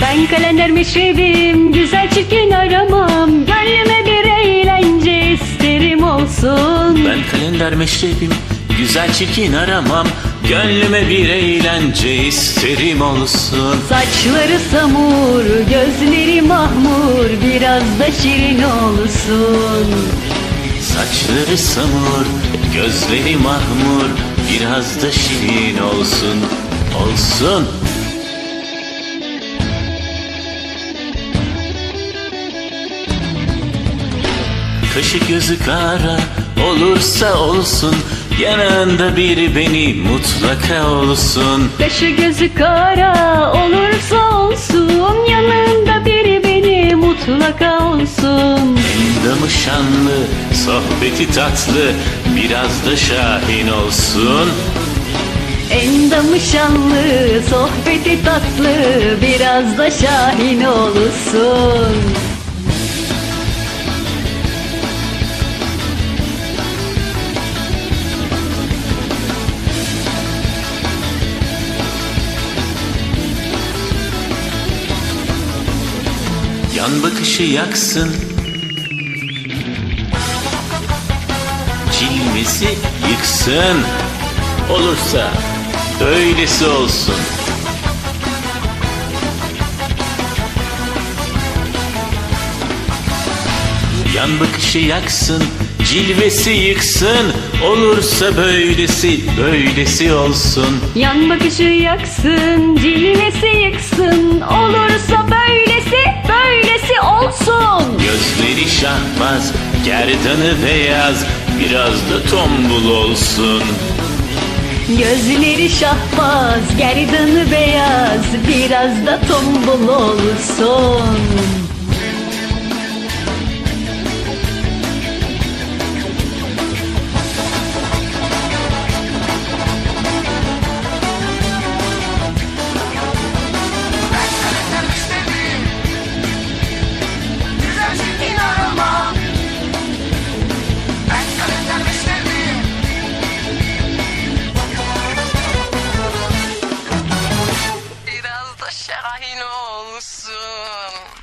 Ben kalender meşrebim Güzel çirkin aramam. Gönlüme bir eğlence isterim olsun. Ben kalender meşrebim Güzel çirkin aramam. Gönlüme bir eğlence isterim olsun. Saçları samur Gözleri mahmur Biraz da şirin olsun. Saçları samur Gözleri mahmur Biraz da şirin olsun. Olsun Kaşı gözü kara olursa olsun Yanında biri beni mutlaka olsun. Kaşı gözü kara olursa olsun Yanında biri beni mutlaka olsun. Endamı şanlı, sohbeti tatlı Biraz da şahin olsun. Endamı şanlı, sohbeti tatlı Biraz da şahin olsun Yan bakışı yaksın. Cilvesi yıksın. Olursa öylesi olsun. Yan bakışı yaksın Cilvesi yıksın. Olursa böylesi böylesi olsun. Yan bakışı yaksın, cilvesi yıksın. Olursa böylesi, gerdanı beyaz, biraz da tombul olsun. Gözleri şahbaz, gerdanı beyaz Biraz da tombul olsun da şahin olsun.